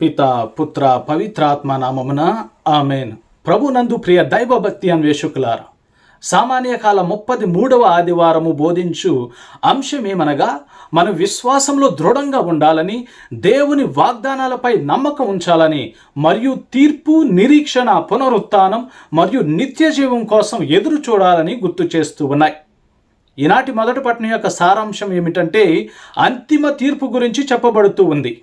పిత పుత్ర పవిత్రాత్మ నామమున ఆమెన్. ప్రభునందు ప్రియ దైవభక్తి అన్వేషకులారా సామాన్య కాల ముప్పది మూడవ ఆదివారము బోధించు అంశమేమనగా మన విశ్వాసంలో దృఢంగా ఉండాలని దేవుని వాగ్దానాలపై నమ్మకం ఉంచాలని మరియు తీర్పు నిరీక్షణ పునరుత్థానం మరియు నిత్య జీవం కోసం ఎదురు చూడాలని గుర్తు చేస్తూ ఉన్నాయి. ఈనాటి మొదటి పట్టణం యొక్క సారాంశం ఏమిటంటే అంతిమ తీర్పు గురించి చెప్పబడుతూ ఉంది.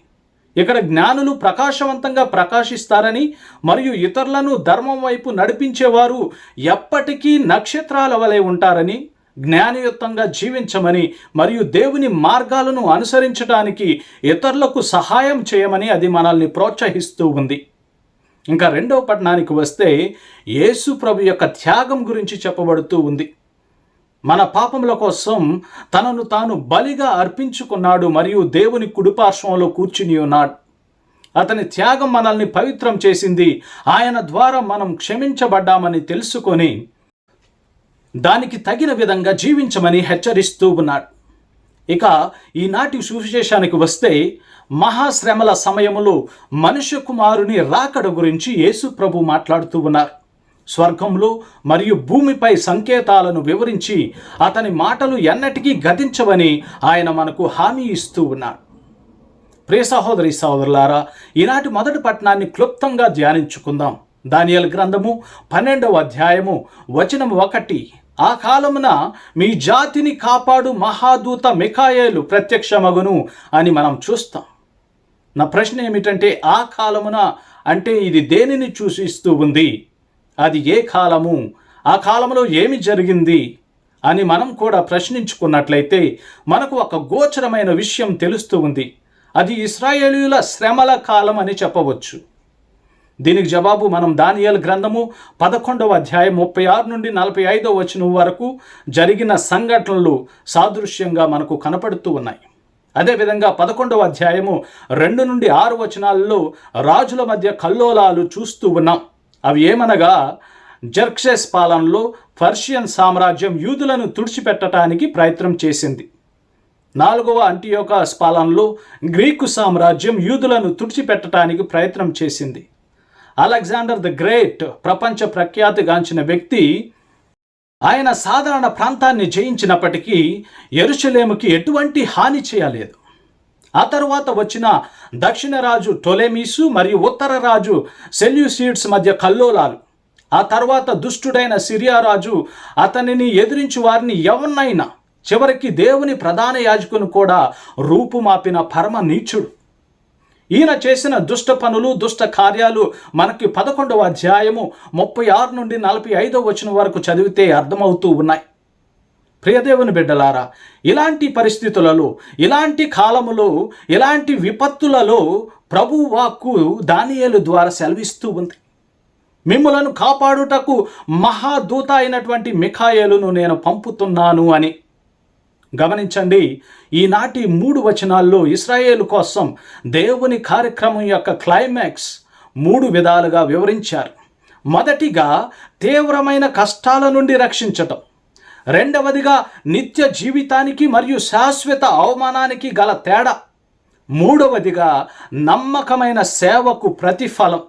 ఇక్కడ జ్ఞానులు ప్రకాశవంతంగా ప్రకాశిస్తారని మరియు ఇతరులను ధర్మం వైపు నడిపించేవారు ఎప్పటికీ నక్షత్రాల వలె ఉంటారని జ్ఞానయుక్తంగా జీవించమని మరియు దేవుని మార్గాలను అనుసరించడానికి ఇతరులకు సహాయం చేయమని అది మనల్ని ప్రోత్సహిస్తూ ఉంది. ఇంకా రెండవ పట్టణానికి వస్తే యేసు ప్రభు యొక్క త్యాగం గురించి చెప్పబడుతూ ఉంది. మన పాపముల కోసం తనను తాను బలిగా అర్పించుకున్నాడు మరియు దేవుని కుడిపార్శ్వంలో కూర్చుని ఉన్నాడు. అతని త్యాగం మనల్ని పవిత్రం చేసింది. ఆయన ద్వారా మనం క్షమించబడ్డామని తెలుసుకొని దానికి తగిన విధంగా జీవించమని హెచ్చరిస్తూ ఉన్నాడు. ఇక ఈనాటి సువిశేషానికి వస్తే మహాశ్రమల సమయములో మనుష్య కుమారుని రాకడ గురించి యేసు ప్రభు మాట్లాడుతూ ఉన్నారు. స్వర్గంలో మరియు భూమిపై సంకేతాలను వివరించి అతని మాటలు ఎన్నటికీ గతించవని ఆయన మనకు హామీ ఇస్తూ ఉన్నాడు. ప్రియ సహోదరి సహోదరులారా ఈనాటి మొదటి పట్టణాన్ని క్లుప్తంగా ధ్యానించుకుందాం. దానియల్ గ్రంథము పన్నెండవ అధ్యాయము వచనం ఒకటి. ఆ కాలమున మీ జాతిని కాపాడు మహాదూత మిఖాయేలు ప్రత్యక్షమగును అని మనం చూస్తాం. నా ప్రశ్న ఏమిటంటే ఆ కాలమున అంటే ఇది దేనిని సూచిస్తూ ఉంది? అది ఏ కాలము? ఆ కాలంలో ఏమి జరిగింది? అని మనం కూడా ప్రశ్నించుకున్నట్లయితే మనకు ఒక గోచరమైన విషయం తెలుస్తూ ఉంది. అది ఇస్రాయేలీయుల శ్రమల కాలం అని చెప్పవచ్చు. దీనికి జవాబు మనం దానియల్ గ్రంథము పదకొండవ అధ్యాయం ముప్పై ఆరు నుండి నలభై ఐదవ వచనం వరకు జరిగిన సంఘటనలు సాదృశ్యంగా మనకు కనపడుతూ ఉన్నాయి. అదేవిధంగా పదకొండవ అధ్యాయము రెండు నుండి ఆరు వచనాల్లో రాజుల మధ్య కల్లోలాలు చూస్తూ ఉన్నాం. అవి ఏమనగా జర్క్సెస్ పాలనలో పర్షియన్ సామ్రాజ్యం యూదులను తుడిచిపెట్టడానికి ప్రయత్నం చేసింది. నాలుగవ అంటియోకాస్ పాలనలో గ్రీకు సామ్రాజ్యం యూదులను తుడిచిపెట్టడానికి ప్రయత్నం చేసింది. అలెగ్జాండర్ ద గ్రేట్ ప్రపంచ ప్రఖ్యాతిగాంచిన వ్యక్తి ఆయన సాధారణ ప్రాంతాన్ని జయించినప్పటికీ ఎరుషలేముకి ఎటువంటి హాని చేయలేదు. ఆ తర్వాత వచ్చిన దక్షిణ రాజు టొలెమీసు మరియు ఉత్తర రాజు సెల్యూసీడ్స్ మధ్య కల్లోలాలు. ఆ తర్వాత దుష్టుడైన సిరియా రాజు అతనిని ఎదిరించి వారిని ఎవరినైనా చివరికి దేవుని ప్రధాన యాజకును కూడా రూపుమాపిన పరమ నీచుడు. ఈయన చేసిన దుష్ట పనులు దుష్ట కార్యాలు మనకి పదకొండవ అధ్యాయము ముప్పై ఆరు నుండి నలభై ఐదవ వచనం వరకు చదివితే అర్థమవుతూ ఉన్నాయి. ప్రియదేవుని బిడ్డలారా ఇలాంటి పరిస్థితులలో ఇలాంటి కాలములో ఇలాంటి విపత్తులలో ప్రభు వాక్కు దానియేలు ద్వారా సెలవిస్తూ ఉంది. మిమ్మలను కాపాడుటకు మహాదూత అయినటువంటి మిఖాయేలును నేను పంపుతున్నాను అని. గమనించండి ఈనాటి మూడు వచనాల్లో ఇస్రాయేలు కోసం దేవుని కార్యక్రమం యొక్క క్లైమాక్స్ మూడు విధాలుగా వివరించారు. మొదటిగా తీవ్రమైన కష్టాల నుండి రక్షించటం. రెండవదిగా నిత్య జీవితానికి మరియు శాశ్వత అవమానానికి గల తేడా. మూడవదిగా నమ్మకమైన సేవకు ప్రతిఫలం.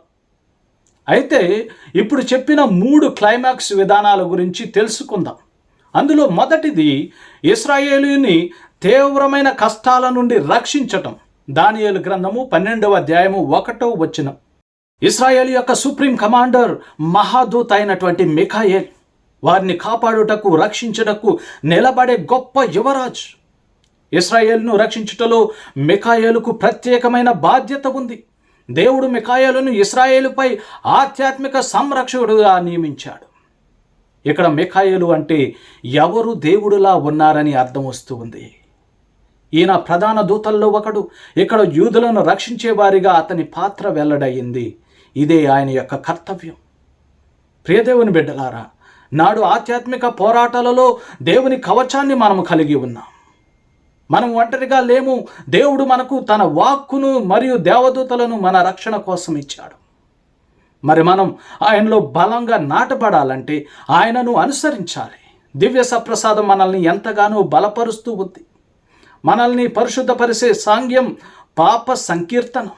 అయితే ఇప్పుడు చెప్పిన మూడు క్లైమాక్స్ విధానాల గురించి తెలుసుకుందాం. అందులో మొదటిది ఇస్రాయేలుని తీవ్రమైన కష్టాల నుండి రక్షించటం. దానియలు గ్రంథము పన్నెండవ అధ్యాయము ఒకటో వచ్చిన ఇస్రాయేల్ యొక్క సుప్రీం కమాండర్ మహాదూత్ అయినటువంటి మిఖాయేల్ వారిని కాపాడుటకు రక్షించుటకు నిలబడే గొప్ప యువరాజు. ఇస్రాయేల్ను రక్షించుటలో మికాయలకు ప్రత్యేకమైన బాధ్యత ఉంది. దేవుడు మికాయలను ఇస్రాయేలుపై ఆధ్యాత్మిక సంరక్షకుడుగా నియమించాడు. ఇక్కడ మిఖాయేలు అంటే ఎవరు దేవుడులా ఉన్నారని అర్థం వస్తూ ఉంది. ఈయన ప్రధాన దూతల్లో ఒకడు. ఇక్కడ యూదులను రక్షించేవారిగా అతని పాత్ర వెల్లడయింది. ఇదే ఆయన యొక్క కర్తవ్యం. ప్రియదేవుని బిడ్డలారా నాడు ఆధ్యాత్మిక పోరాటాలలో దేవుని కవచాన్ని మనము కలిగి ఉన్నాం. మనం ఒంటరిగా లేము. దేవుడు మనకు తన వాక్కును మరియు దేవదూతలను మన రక్షణ కోసం ఇచ్చాడు. మరి మనం ఆయనలో బలంగా నాటపడాలంటే ఆయనను అనుసరించాలి. దివ్య సప్రసాదం మనల్ని ఎంతగానో బలపరుస్తూ ఉంది. మనల్ని పరిశుద్ధపరిచే సాంగ్యం పాప సంకీర్తనం.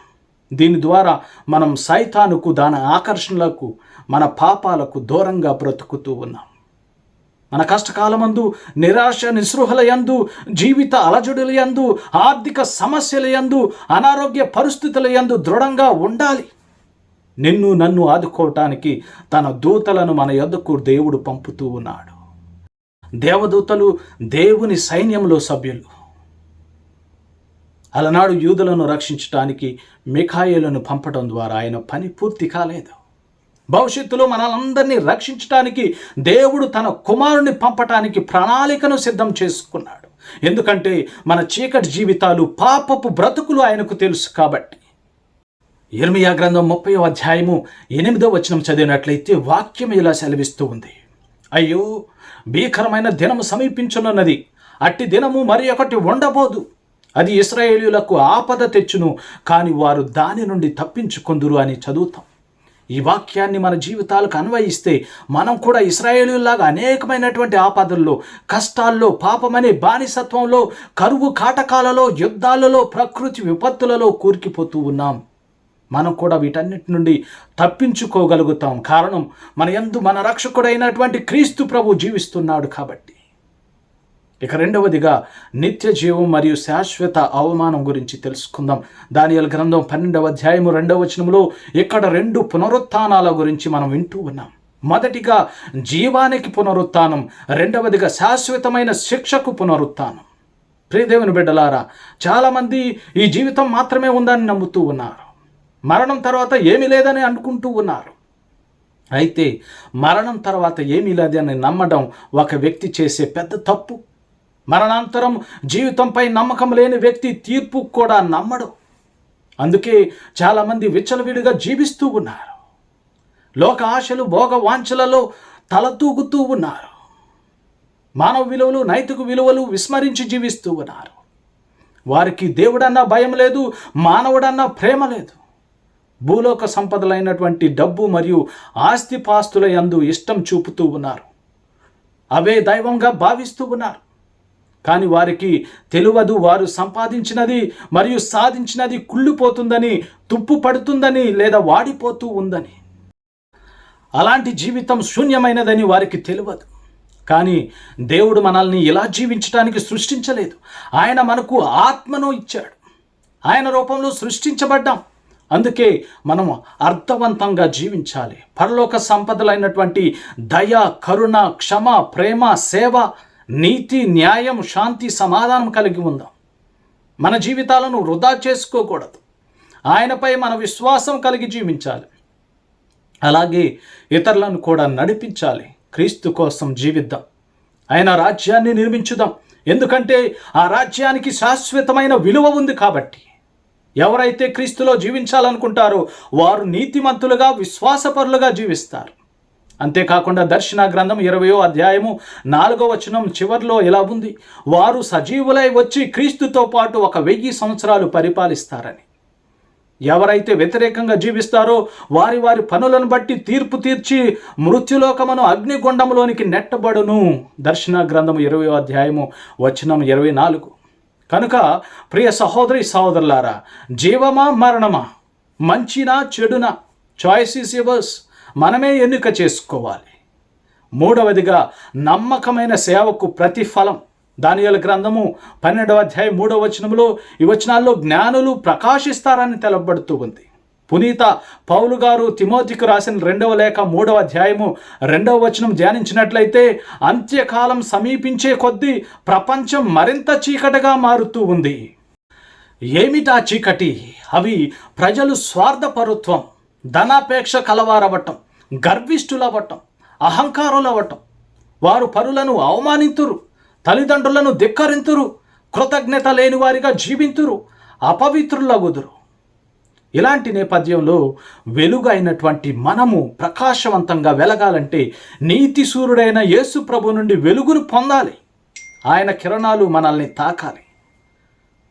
దీని ద్వారా మనం సైతానుకు దాని ఆకర్షణలకు మన పాపాలకు దూరంగా బ్రతుకుతూ ఉన్నాం. మన కష్టకాలమందు నిరాశ నిస్పృహల యందు జీవిత అలజడుల యందు ఆర్థిక సమస్యల యందు అనారోగ్య పరిస్థితుల యందు దృఢంగా ఉండాలి. నిన్ను నన్ను ఆదుకోవటానికి తన దూతలను మన యొద్దకు దేవుడు పంపుతూ ఉన్నాడు. దేవదూతలు దేవుని సైన్యంలో సభ్యులు. అలనాడు యూదులను రక్షించటానికి మిఖాయిలను పంపడం ద్వారా ఆయన పని పూర్తి కాలేదు. భవిష్యత్తులో మనలందరినీ రక్షించటానికి దేవుడు తన కుమారుని పంపటానికి ప్రణాళికను సిద్ధం చేసుకున్నాడు. ఎందుకంటే మన చీకటి జీవితాలు పాపపు బ్రతుకులు ఆయనకు తెలుసు కాబట్టి. ఇర్మియా గ్రంథం ముప్పై అధ్యాయము ఎనిమిదో వచనం చదివినట్లయితే వాక్యం ఇలా సెలవిస్తూ ఉంది. అయ్యో భీకరమైన దినము సమీపించనున్నది. అట్టి దినము మరి ఒకటి ఉండబోదు. అది ఇస్రాయేలీలకు ఆపద తెచ్చును కానీ వారు దాని నుండి తప్పించుకొందురు అని చదువుతాం. ఈ వాక్యాన్ని మన జీవితాలకు అన్వయిస్తే మనం కూడా ఇస్రాయేలీలాగా అనేకమైనటువంటి ఆపదల్లో కష్టాల్లో పాపమనే బానిసత్వంలో కరువు కాటకాలలో యుద్ధాలలో ప్రకృతి విపత్తులలో కూరికిపోతూ ఉన్నాం. మనం కూడా వీటన్నిటి నుండి తప్పించుకోగలుగుతాం. కారణం మన ఎందు మన రక్షకుడైనటువంటి క్రీస్తు ప్రభు జీవిస్తున్నాడు కాబట్టి. ఇక రెండవదిగా నిత్య జీవం మరియు శాశ్వత అవమానం గురించి తెలుసుకుందాం. దానియల్ గ్రంథం పన్నెండవ అధ్యాయము రెండవ వచనంలో ఇక్కడ రెండు పునరుత్థానాల గురించి మనం వింటూ ఉన్నాం. మొదటిగా జీవానికి పునరుత్నం రెండవదిగా శాశ్వతమైన శిక్షకు పునరుత్నం ప్రియదేవుని బిడ్డలారా చాలామంది ఈ జీవితం మాత్రమే ఉందని నమ్ముతూ ఉన్నారు. మరణం తర్వాత ఏమీ లేదని అనుకుంటూ ఉన్నారు. అయితే మరణం తర్వాత ఏమీ లేదని నమ్మడం ఒక వ్యక్తి చేసే పెద్ద తప్పు. మరణాంతరం జీవితంపై నమ్మకం లేని వ్యక్తి తీర్పు కూడా నమ్మడు. అందుకే చాలామంది విచ్చలవిడిగా జీవిస్తూ ఉన్నారు. లోక ఆశలు భోగ వాంఛలలో తలతూగుతూ ఉన్నారు. మానవ విలువలు నైతిక విలువలు విస్మరించి జీవిస్తూ ఉన్నారు. వారికి దేవుడన్నా భయం లేదు మానవుడన్నా ప్రేమ లేదు. భూలోక సంపదలైనటువంటి డబ్బు మరియు ఆస్తిపాస్తుల యందు ఇష్టం చూపుతూ ఉన్నారు. అవే దైవంగా భావిస్తూ ఉన్నారు. కానీ వారికి తెలియదు వారు సంపాదించినది మరియు సాధించినది కుళ్ళిపోతుందని తుప్పు పడుతుందని లేదా వాడిపోతూ ఉందని. అలాంటి జీవితం శూన్యమైనదని వారికి తెలియదు. కానీ దేవుడు మనల్ని ఇలా జీవించడానికి సృష్టించలేదు. ఆయన మనకు ఆత్మను ఇచ్చాడు. ఆయన రూపంలో సృష్టించబడ్డాం. అందుకే మనం అర్థవంతంగా జీవించాలి. పరలోక సంపదలైనటువంటి దయ కరుణ క్షమ ప్రేమ సేవ నీతి న్యాయం శాంతి సమాధానం కలిగి ఉందాం. మన జీవితాలను వృధా చేసుకోకూడదు. ఆయనపై మన విశ్వాసం కలిగి జీవించాలి. అలాగే ఇతరులను కూడా నడిపించాలి. క్రీస్తు కోసం జీవిద్దాం. ఆయన రాజ్యాన్ని నిర్మించుదాం. ఎందుకంటే ఆ రాజ్యానికి శాశ్వతమైన విలువ ఉంది కాబట్టి. ఎవరైతే క్రీస్తులో జీవించాలనుకుంటారో వారు నీతిమంతులుగా విశ్వాసపరులుగా జీవిస్తారు. అంతేకాకుండా దర్శన గ్రంథం ఇరవయో అధ్యాయము నాలుగో వచనం చివరిలో ఎలా ఉంది. వారు సజీవులై వచ్చి క్రీస్తుతో పాటు ఒక వెయ్యి సంవత్సరాలు పరిపాలిస్తారని. ఎవరైతే వ్యతిరేకంగా జీవిస్తారో వారి వారి పనులను బట్టి తీర్పు తీర్చి మృత్యులోకమును అగ్నిగుండంలోనికి నెట్టబడును. దర్శన గ్రంథము ఇరవై అధ్యాయము వచనం ఇరవై నాలుగు. కనుక ప్రియ సహోదరి సహోదరులారా జీవమా మరణమా? మంచినా చెడునా? చాయిస్ ఈస్ యువర్స్ మనమే ఎన్నిక చేసుకోవాలి. మూడవదిగా నమ్మకమైన సేవకు ప్రతిఫలం. దానియల గ్రంథము పన్నెండవ అధ్యాయం మూడవ వచనంలో ఈ వచనాల్లో జ్ఞానులు ప్రకాశిస్తారని తెలబడుతూ ఉంది. పునీత పౌలు గారు తిమోతికి రాసిన రెండవ లేఖ మూడవ అధ్యాయము రెండవ వచనం ధ్యానించినట్లయితే అంత్యకాలం సమీపించే కొద్దీ ప్రపంచం మరింత చీకటిగా మారుతూ ఉంది. ఏమిటా చీకటి? అవి ప్రజలు స్వార్థపరుత్వం ధనాపేక్ష కలవారవటం. గర్విష్ఠులవ్వటం అహంకారులవ్వటం వారు పరులను అవమానింతురు తల్లిదండ్రులను ధిక్కరింతురు కృతజ్ఞత లేని వారిగా జీవింతురు అపవిత్రులగుదురు ఇలాంటి నేపథ్యంలో వెలుగు అయినటువంటి మనము ప్రకాశవంతంగా వెలగాలంటే నీతి సూర్యుడైన యేసు ప్రభు నుండి వెలుగును పొందాలి. ఆయన కిరణాలు మనల్ని తాకాలి.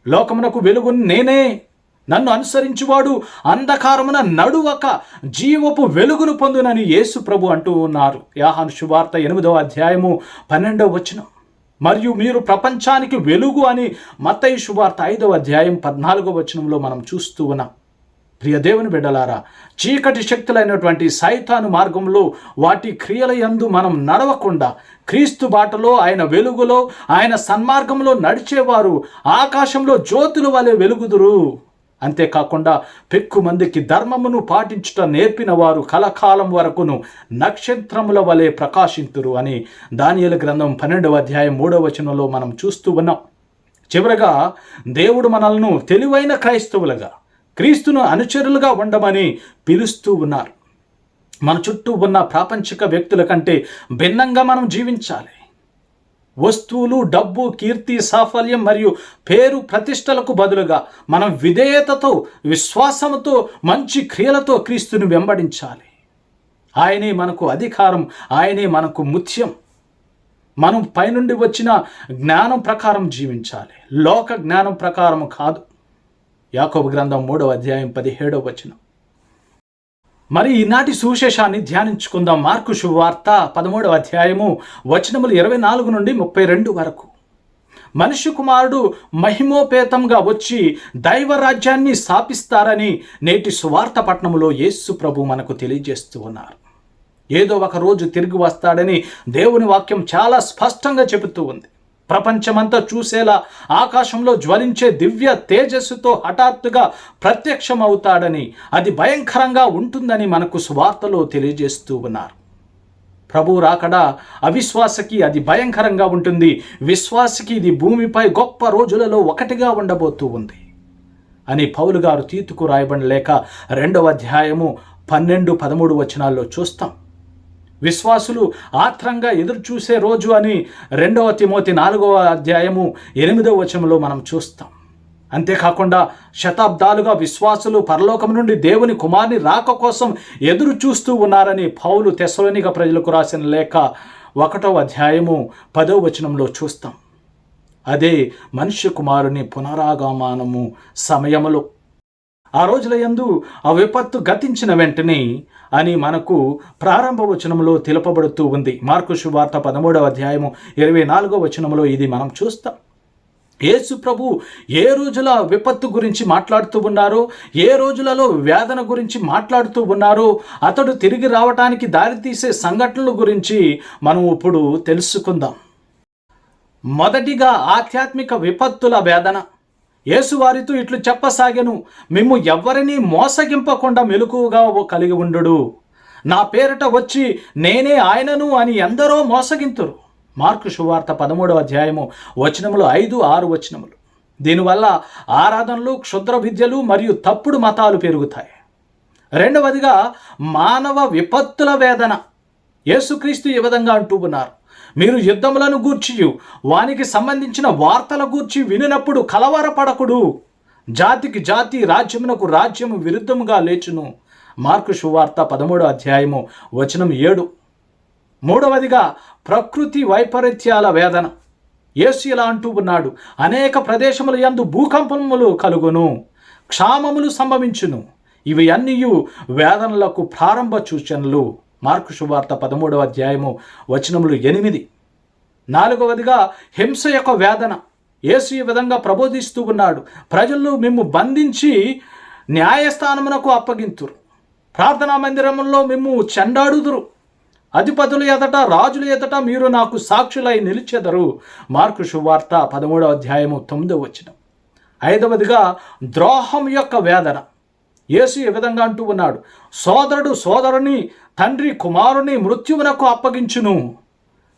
లోకమునకు వెలుగును నేనే నన్ను అనుసరించువాడు అంధకారమున నడువక జీవపు వెలుగును పొందునని యేసు ప్రభు అంటూ ఉన్నారు. యాహాను శువార్త ఎనిమిదవ అధ్యాయము పన్నెండవ వచనం. మరియు మీరు ప్రపంచానికి వెలుగు అని మత్తయి శువార్త ఐదవ అధ్యాయం పద్నాలుగో వచనంలో మనం చూస్తూ ఉన్నాం. ప్రియ దేవుని బిడ్డలారా చీకటి శక్తులైనటువంటి సైతాను మార్గంలో వాటి క్రియల యందు మనం నడవకుండా క్రీస్తు బాటలో ఆయన వెలుగులో ఆయన సన్మార్గంలో నడిచేవారు ఆకాశంలో జ్యోతుల వలె వెలుగుదురు. అంతేకాకుండా పెక్కు మందికి ధర్మమును పాటించుట నేర్పిన వారు కలకాలం వరకును నక్షత్రముల వలె ప్రకాశింతురు అని దానియల గ్రంథం పన్నెండవ అధ్యాయం మూడవ వచనంలో మనం చూస్తూ ఉన్నాం. చివరగా దేవుడు మనల్ని తెలివైన క్రైస్తవులుగా క్రీస్తును అనుచరులుగా ఉండమని పిలుస్తూ ఉన్నారు. మన చుట్టూ ఉన్న ప్రాపంచిక వ్యక్తుల కంటే భిన్నంగా మనం జీవించాలి. వస్తువులు డబ్బు కీర్తి సాఫల్యం మరియు పేరు ప్రతిష్టలకు బదులుగా మనం విధేయతతో విశ్వాసంతో మంచి క్రియలతో క్రీస్తుని వెంబడించాలి. ఆయనే మనకు అధికారం ఆయనే మనకు ముత్యం. మనం పైనుండి వచ్చిన జ్ఞానం ప్రకారం జీవించాలి. లోక జ్ఞానం ప్రకారం కాదు. యాకోబు గ్రంథం మూడవ అధ్యాయం పదిహేడవ వచనం. మరి ఈనాటి సువిశేషాన్ని ధ్యానించుకుందాం. మార్కు శువార్త పదమూడవ అధ్యాయము వచనములు ఇరవై నాలుగు నుండి ముప్పై రెండు వరకు. మనిషి కుమారుడు మహిమోపేతంగా వచ్చి దైవ రాజ్యాన్ని స్థాపిస్తారని నేటి సువార్త పట్టణంలో యేసు ప్రభు మనకు తెలియజేస్తూ ఉన్నారు. ఏదో ఒక రోజు తిరిగి వస్తాడని దేవుని వాక్యం చాలా స్పష్టంగా చెబుతూ ఉంది. ప్రపంచమంతా చూసేలా ఆకాశంలో జ్వలించే దివ్య తేజస్సుతో హఠాత్తుగా ప్రత్యక్షమవుతాడని అది భయంకరంగా ఉంటుందని మనకు స్వార్తలో తెలియజేస్తూ ఉన్నారు. ప్రభు రాకడా అవిశ్వాసకి అది భయంకరంగా ఉంటుంది. విశ్వాసకి ఇది భూమిపై గొప్ప రోజులలో ఒకటిగా ఉండబోతూ ఉంది. అని పౌలు గారు తీతుకు రాయబడలేక రెండవ అధ్యాయము పన్నెండు పదమూడు వచనాల్లో చూస్తాం. విశ్వాసులు ఆత్రంగా ఎదురుచూసే రోజు అని రెండవ తిమోతి నాలుగవ అధ్యాయము ఎనిమిదవ వచనంలో మనం చూస్తాం. అంతేకాకుండా శతాబ్దాలుగా విశ్వాసులు పరలోకం నుండి దేవుని కుమార్ని రాక కోసం ఎదురు చూస్తూ ఉన్నారని పౌలు తెసలోనిక ప్రజలకు రాసిన లేఖ ఒకటో అధ్యాయము పదో వచనంలో చూస్తాం. అదే మనుష్య కుమారుని పునరాగమానము సమయములో. ఆ రోజుల యందు ఆ విపత్తు గతించిన వెంటనే అని మనకు ప్రారంభ వచనంలో తెలుపబడుతూ ఉంది. మార్కు శువార్త పదమూడవ అధ్యాయము ఇరవై నాలుగో వచనంలో ఇది మనం చూస్తాం. యేసు ప్రభు ఏ రోజుల విపత్తు గురించి మాట్లాడుతూ ఉన్నారో ఏ రోజులలో వేదన గురించి మాట్లాడుతూ ఉన్నారో అతడు తిరిగి రావటానికి దారితీసే సంఘటనల గురించి మనం ఇప్పుడు తెలుసుకుందాం. మొదటిగా ఆధ్యాత్మిక విపత్తుల వేదన. యేసువారితో ఇట్లు చెప్పసాగెను మేము ఎవ్వరినీ మోసగింపకుండా మెలకువగా కలిగి ఉండు నా పేరిట వచ్చి నేనే ఆయనను అని ఎందరో మోసగింతురు. మార్కు శువార్త పదమూడవ అధ్యాయము వచనములు ఐదు ఆరు వచనములు. దీనివల్ల ఆరాధనలు క్షుద్ర విద్యలు మరియు తప్పుడు మతాలు పెరుగుతాయి. రెండవదిగా మానవ విపత్తుల వేదన. యేసుక్రీస్తు ఈ విధంగా అంటూ ఉన్నారు. మీరు యుద్ధములను గూర్చి వానికి సంబంధించిన వార్తల గూర్చి వినినప్పుడు కలవరపడకుడు. జాతికి జాతి రాజ్యమునకు రాజ్యము విరుద్ధముగా లేచును. మార్కు సువార్త పదమూడో అధ్యాయము వచనం ఏడు. మూడవదిగా ప్రకృతి వైపరీత్యాల వేదన. యేసు ఇలా అంటూ ఉన్నాడు అనేక ప్రదేశముల యందు భూకంపములు కలుగును క్షామములు సంభవించును. ఇవి అన్నీ వేదనలకు ప్రారంభ సూచనలు. మార్కు శువార్త పదమూడవ అధ్యాయము వచనములు ఎనిమిది. నాలుగవదిగా హింస యొక్క వేదన. యేసు ఈ విధంగా ప్రబోధిస్తూ ఉన్నాడు. ప్రజలు మిమ్ము బంధించి న్యాయస్థానమునకు అప్పగింతురు. ప్రార్థనా మందిరములో మిమ్ము చెండాడుదురు. అధిపతుల ఎదట రాజుల ఎదట మీరు నాకు సాక్షులై నిలిచెదరు. మార్కు శువార్త పదమూడవ అధ్యాయము తొమ్మిదవ వచ్చిన ఐదవదిగా ద్రోహం యొక్క వేదన. యేసు ఈ విధంగా అంటూ ఉన్నాడు. సోదరుడు సోదరుని తండ్రి కుమారుని మృత్యువునకు అప్పగించును.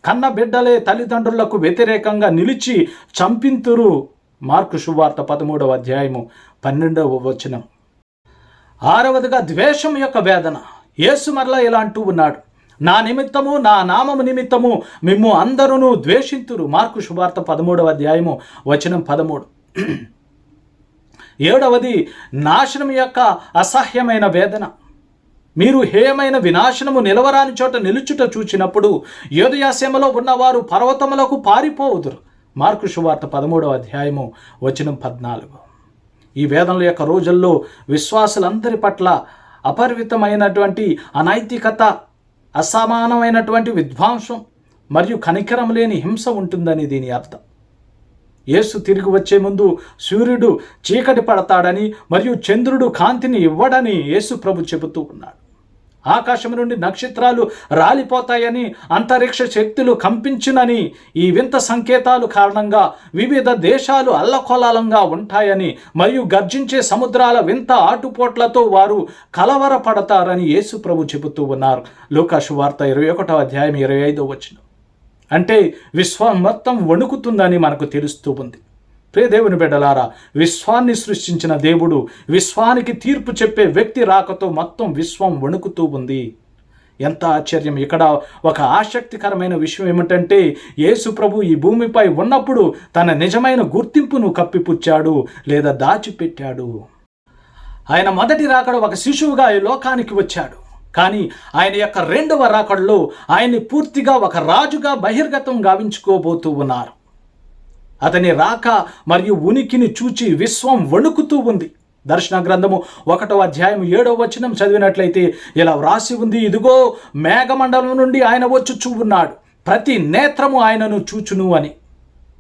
కన్న బిడ్డలే తల్లిదండ్రులకు వ్యతిరేకంగా నిలిచి చంపింతురు. మార్కు శువార్త పదమూడవ అధ్యాయము పన్నెండవ వచనం. ఆరవదిగా ద్వేషం యొక్క వేదన. యేసు మరలా ఇలా అంటూ ఉన్నాడు. నా నిమిత్తము నా నామము నిమిత్తము మిమ్ము అందరూ ద్వేషింతురు. మార్కు శుభార్త పదమూడవ అధ్యాయము వచనం పదమూడు. ఏడవది నాశనం యొక్క అసహ్యమైన వేదన. మీరు హేయమైన వినాశనము నిలవరాని చోట నిలుచుట చూచినప్పుడు యోదయాసీమలో ఉన్నవారు పర్వతములకు పారిపోవుదురు. మార్కు శువార్త పదమూడవ అధ్యాయము వచనం పద్నాలుగు. ఈ వేదనల యొక్క రోజుల్లో విశ్వాసులందరి పట్ల అపరిమితమైనటువంటి అనైతికత అసమానమైనటువంటి విధ్వంసం మరియు కనికరం లేని హింస ఉంటుందని దీని అర్థం. యేసు తిరిగి వచ్చే ముందు సూర్యుడు చీకటి పడతాడని మరియు చంద్రుడు కాంతిని ఇవ్వడని యేసు ప్రభు చెబుతూ ఉన్నాడు. ఆకాశం నుండి నక్షత్రాలు రాలిపోతాయని అంతరిక్ష శక్తులు కంపించునని ఈ వింత సంకేతాలు కారణంగా వివిధ దేశాలు అల్లకొల్లాలంగా ఉంటాయని మరియు గర్జించే సముద్రాల వింత ఆటుపోట్లతో వారు కలవరపడతారని యేసు ప్రభు చెబుతూ ఉన్నారు. లోకాశు వార్త ఇరవై ఒకటో అధ్యాయం ఇరవై ఐదో వచ్చిన అంటే విశ్వం మొత్తం వణుకుతుందని మనకు తెలుస్తూ ఉంది. ప్రియ దేవుని బిడ్డలారా విశ్వాన్ని సృష్టించిన దేవుడు విశ్వానికి తీర్పు చెప్పే వ్యక్తి రాకతో మొత్తం విశ్వం వణుకుతూ ఉంది. ఎంత ఆశ్చర్యం! ఇక్కడ ఒక ఆసక్తికరమైన విషయం ఏమిటంటే యేసు ప్రభు ఈ భూమిపై ఉన్నప్పుడు తన నిజమైన గుర్తింపును కప్పిపుచ్చాడు లేదా దాచిపెట్టాడు. ఆయన మొదటి రాకడ ఒక శిశువుగా ఈ లోకానికి వచ్చాడు. కానీ ఆయన యొక్క రెండవ రాకడలో ఆయన్ని పూర్తిగా ఒక రాజుగా బహిర్గతం గావించుకోబోతూ ఉన్నారు. అతని రాక మరియు ఉనికిని చూచి విశ్వం వణుకుతూ ఉంది. దర్శన గ్రంథము ఒకటో అధ్యాయం ఏడవ వచనం చదివినట్లయితే ఇలా వ్రాసి ఉంది ఇదిగో మేఘమండలం నుండి ఆయన వచ్చి ఉన్నాడు. ప్రతి నేత్రము ఆయనను చూచును అని.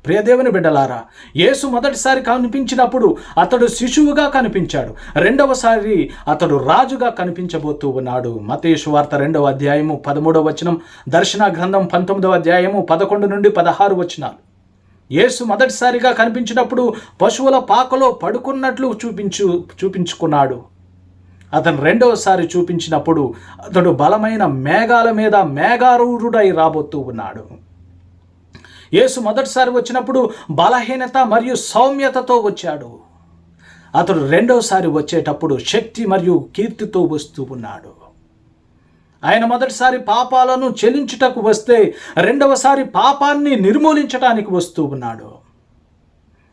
ప్రియదేవుని బిడ్డలారా యేసు మొదటిసారి కనిపించినప్పుడు అతడు శిశువుగా కనిపించాడు. రెండవసారి అతడు రాజుగా కనిపించబోతూ ఉన్నాడు. మతేషు వార్త రెండవ అధ్యాయము పదమూడవ వచనం దర్శన గ్రంథం పంతొమ్మిదవ అధ్యాయము పదకొండు నుండి పదహారు వచనాలు. యేసు మొదటిసారిగా కనిపించినప్పుడు పశువుల పాకలో పడుకున్నట్లు చూపించు చూపించుకున్నాడు. అతను రెండవసారి చూపించినప్పుడు అతడు బలమైన మేఘాల మీద మేఘారూఢుడై రాబోతూ ఉన్నాడు. యేసు మొదటిసారి వచ్చినప్పుడు బలహీనత మరియు సౌమ్యతతో వచ్చాడు. అతడు రెండవసారి వచ్చేటప్పుడు శక్తి మరియు కీర్తితో వస్తూ ఉన్నాడు. ఆయన మొదటిసారి పాపాలను చెల్లించుటకు వస్తే రెండవసారి పాపాన్ని నిర్మూలించడానికి వస్తూ ఉన్నాడు.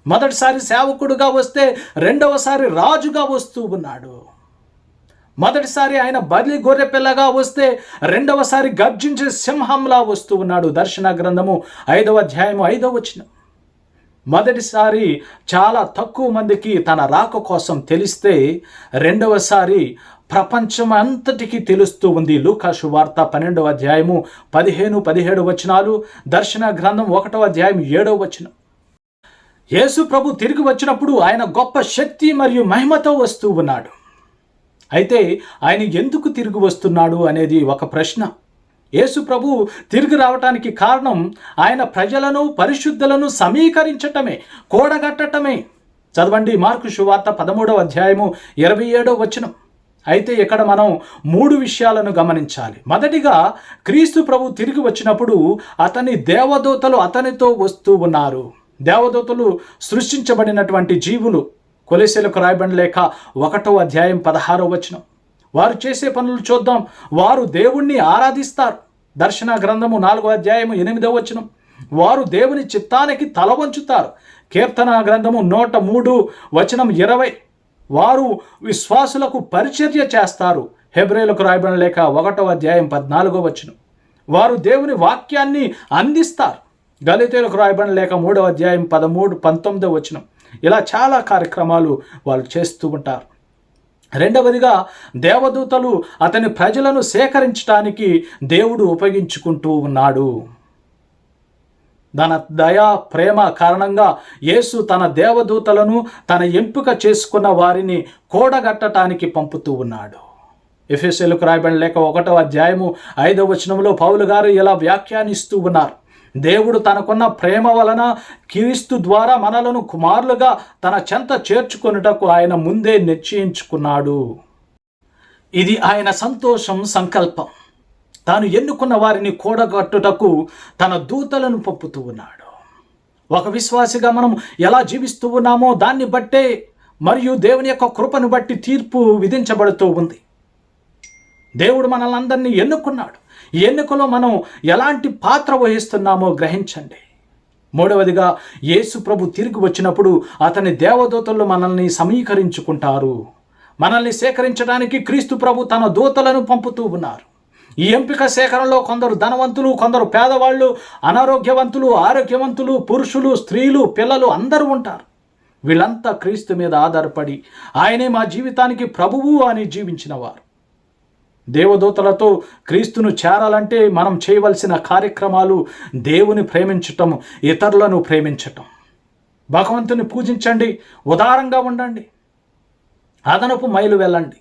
మొదటిసారి సేవకుడుగా వస్తే రెండవసారి రాజుగా వస్తూ ఉన్నాడు. మొదటిసారి ఆయన బలి గొర్రె పిల్లగా వస్తే రెండవసారి గర్జించే సింహంలా వస్తూ ఉన్నాడు దర్శన గ్రంథము ఐదవ అధ్యాయము ఐదవ వచ్చిన మొదటిసారి చాలా తక్కువ మందికి తన రాక కోసం తెలిస్తే రెండవసారి ప్రపంచం అంతటికీ తెలుస్తూ ఉంది. లూకాసు వార్త పన్నెండవ అధ్యాయము పదిహేను పదిహేడు వచనాలు దర్శన గ్రంథం ఒకటవ అధ్యాయం ఏడవ వచనం. యేసు ప్రభు తిరిగి వచ్చినప్పుడు ఆయన గొప్ప శక్తి మరియు మహిమతో వస్తూ ఉన్నాడు. అయితే ఆయన ఎందుకు తిరిగి వస్తున్నాడు అనేది ఒక ప్రశ్న. యేసు ప్రభు తిరిగి రావటానికి కారణం ఆయన ప్రజలను పరిశుద్ధులను సమీకరించటమే కూడగట్టటమే. చదవండి మార్కు శువార్త పదమూడవ అధ్యాయము ఇరవై ఏడవ వచనం. అయితే ఇక్కడ మనం మూడు విషయాలను గమనించాలి. మొదటిగా క్రీస్తు ప్రభు తిరిగి వచ్చినప్పుడు అతని దేవదూతలు అతనితో వస్తూ ఉన్నారు. దేవదూతలు సృష్టించబడినటువంటి జీవులు. కొలెసెలకు రాయబడి లేక ఒకటో అధ్యాయం పదహారో వచనం. వారు చేసే పనులు చూద్దాం. వారు దేవుణ్ణి ఆరాధిస్తారు. దర్శన గ్రంథము నాలుగో అధ్యాయము ఎనిమిదో వచనం. వారు దేవుని చిత్తానికి తల వంచుతారు. కీర్తన గ్రంథము నూట మూడు వచనం ఇరవై. వారు విశ్వాసులకు పరిచర్య చేస్తారు. హెబ్రేలకు రాయబడిన లేక ఒకటో అధ్యాయం పద్నాలుగో వచనం. వారు దేవుని వాక్యాన్ని అందిస్తారు. గలితేలకు రాయబడిన లేక మూడవ అధ్యాయం పదమూడు పంతొమ్మిదో వచనం. ఇలా చాలా కార్యక్రమాలు వాళ్ళు చేస్తూ ఉంటారు. రెండవదిగా దేవదూతలు అతని ప్రజలను సేకరించడానికి దేవుడు ఉపయోగించుకుంటూ ఉన్నాడు. తన దయా ప్రేమ కారణంగా యేసు తన దేవదూతలను తన ఎంపిక చేసుకున్న వారిని కూడగట్టడానికి పంపుతూ ఉన్నాడు. ఎఫ్ఎస్ఎల్కు రాయబడిన లేక ఒకటో అధ్యాయము ఐదవ వచనంలో పౌలు గారు ఇలా వ్యాఖ్యానిస్తూ ఉన్నారు. దేవుడు తనకున్న ప్రేమ వలన క్రీస్తు ద్వారా మనలను కుమారులుగా తన చెంత చేర్చుకొనుటకు ఆయన ముందే నిశ్చయించుకున్నాడు. ఇది ఆయన సంతోషం సంకల్పం. తాను ఎన్నుకున్న వారిని కూడగట్టుటకు తన దూతలను పంపుతూ ఉన్నాడు. ఒక విశ్వాసిగా మనం ఎలా జీవిస్తూ ఉన్నామో దాన్ని బట్టే మరియు దేవుని యొక్క కృపను బట్టి తీర్పు విధించబడుతూ ఉంది. దేవుడు మనల్ని అందరినీ ఎన్నుకున్నాడు. ఈ ఎన్నికలో మనం ఎలాంటి పాత్ర వహిస్తున్నామో గ్రహించండి. మూడవదిగా యేసు ప్రభు తిరిగి వచ్చినప్పుడు అతని దేవదూతలు మనల్ని సమీకరించుకుంటారు. మనల్ని సేకరించడానికి క్రీస్తు ప్రభు తన దూతలను పంపుతూ ఉన్నారు. ఈ ఎంపిక సేకరణలో కొందరు ధనవంతులు కొందరు పేదవాళ్ళు అనారోగ్యవంతులు ఆరోగ్యవంతులు పురుషులు స్త్రీలు పిల్లలు అందరూ ఉంటారు. వీళ్ళంతా క్రీస్తు మీద ఆధారపడి ఆయనే మా జీవితానికి ప్రభువు అని జీవించినవారు. దేవదూతలతో క్రీస్తును చేరాలంటే మనం చేయవలసిన కార్యక్రమాలు దేవుని ప్రేమించటం ఇతరులను ప్రేమించటం. భగవంతుని పూజించండి ఉదారంగా ఉండండి అదనపు మైలు వెళ్ళండి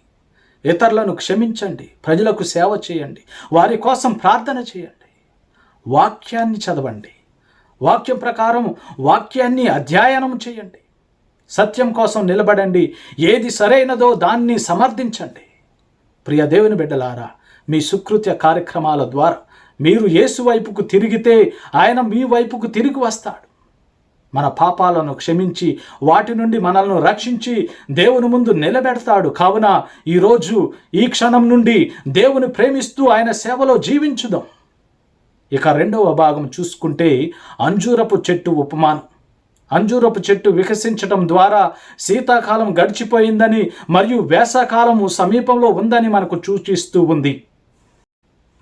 ఇతరులను క్షమించండి ప్రజలకు సేవ చేయండి వారి కోసం ప్రార్థన చేయండి వాక్యాన్ని చదవండి వాక్యం ప్రకారం వాక్యాన్ని అధ్యయనం చేయండి సత్యం కోసం నిలబడండి ఏది సరైనదో దాన్ని సమర్థించండి. ప్రియ దేవుని బిడ్డలారా మీ సుకృత్య కార్యక్రమాల ద్వారా మీరు యేసు వైపుకు తిరిగితే ఆయన మీ వైపుకు తిరిగి వస్తాడు. మన పాపాలను క్షమించి వాటి నుండి మనల్ని రక్షించి దేవుని ముందు నిలబెడతాడు. కావున ఈరోజు ఈ క్షణం నుండి దేవుని ప్రేమిస్తూ ఆయన సేవలో జీవించుదాం. ఇక రెండవ భాగం చూసుకుంటే అంజూరపు చెట్టు ఉపమానం. అంజూరపు చెట్టు వికసించటం ద్వారా శీతాకాలం గడిచిపోయిందని మరియు వేసవకాలము సమీపంలో ఉందని మనకు సూచిస్తూ ఉంది.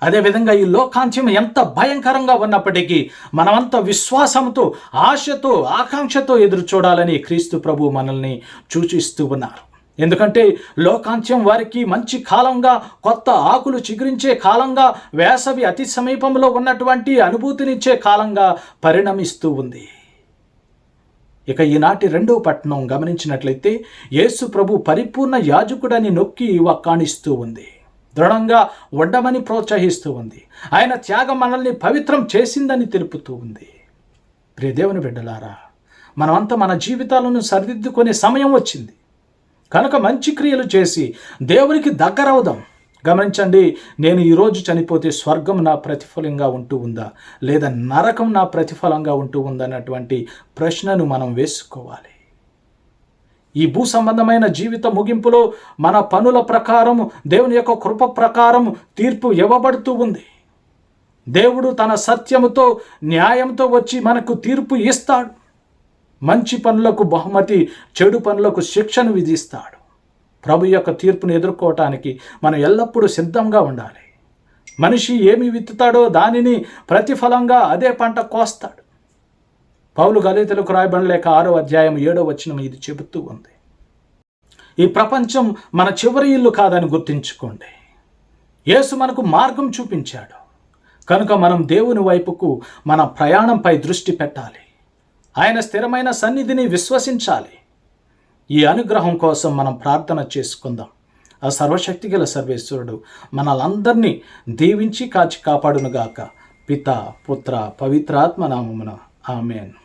అదేవిధంగా ఈ లోకాంత్యం ఎంత భయంకరంగా ఉన్నప్పటికీ మనమంత విశ్వాసంతో ఆశతో ఆకాంక్షతో ఎదురు చూడాలని క్రీస్తు ప్రభు మనల్ని సూచిస్తూ ఉన్నారు. ఎందుకంటే లోకాంత్యం వారికి మంచి కాలంగా కొత్త ఆకులు చిగురించే కాలంగా వేసవి అతి సమీపంలో ఉన్నటువంటి అనుభూతినిచ్చే కాలంగా పరిణమిస్తూ ఉంది. ఇక ఈనాటి రెండవ పట్టణం గమనించినట్లయితే యేసు ప్రభు పరిపూర్ణ యాజకుడని నొక్కి వక్కాణిస్తూ ఉంది. దృఢంగా ఉండమని ప్రోత్సహిస్తూ ఉంది. ఆయన త్యాగం మనల్ని పవిత్రం చేసిందని తెలుపుతూ ఉంది. ప్రియదేవుని బిడ్డలారా మనమంతా మన జీవితాలను సరిదిద్దుకునే సమయం వచ్చింది. కనుక మంచి క్రియలు చేసి దేవునికి దగ్గరవుదాం. గమనించండి నేను ఈరోజు చనిపోతే స్వర్గం నా ప్రతిఫలంగా ఉంటూ ఉందా? లేదా నరకం నా ప్రతిఫలంగా ఉంటూ ఉందా? అన్నటువంటి ప్రశ్నను మనం వేసుకోవాలి. ఈ భూ సంబంధమైన జీవిత ముగింపులో మన పనుల ప్రకారం దేవుని యొక్క కృప ప్రకారం తీర్పు ఇవ్వబడుతూ ఉంది. దేవుడు తన సత్యముతో న్యాయంతో వచ్చి మనకు తీర్పు ఇస్తాడు. మంచి పనులకు బహుమతి చెడు పనులకు శిక్షను విధిస్తాడు. ప్రభు యొక్క తీర్పును ఎదుర్కోవటానికి మనం ఎల్లప్పుడూ సిద్ధంగా ఉండాలి. మనిషి ఏమి విత్తుతాడో దానిని ప్రతిఫలంగా అదే పంట కోస్తాడు. పౌలు గలితలకు రాయబడలేక ఆరో అధ్యాయం ఏడో వచ్చిన ఇది చెబుతూ ఉంది. ఈ ప్రపంచం మన చివరి ఇల్లు కాదని గుర్తించుకోండి. యేసు మనకు మార్గం చూపించాడు. కనుక మనం దేవుని వైపుకు మన ప్రయాణంపై దృష్టి పెట్టాలి. ఆయన స్థిరమైన సన్నిధిని విశ్వసించాలి. ఈ అనుగ్రహం కోసం మనం ప్రార్థన చేసుకుందాం. ఆ సర్వశక్తిగల సర్వేశ్వరుడు మనలందరినీ దీవించి కాచి కాపాడునుగాక. పిత పుత్ర పవిత్రాత్మ నామమున. ఆమెన్.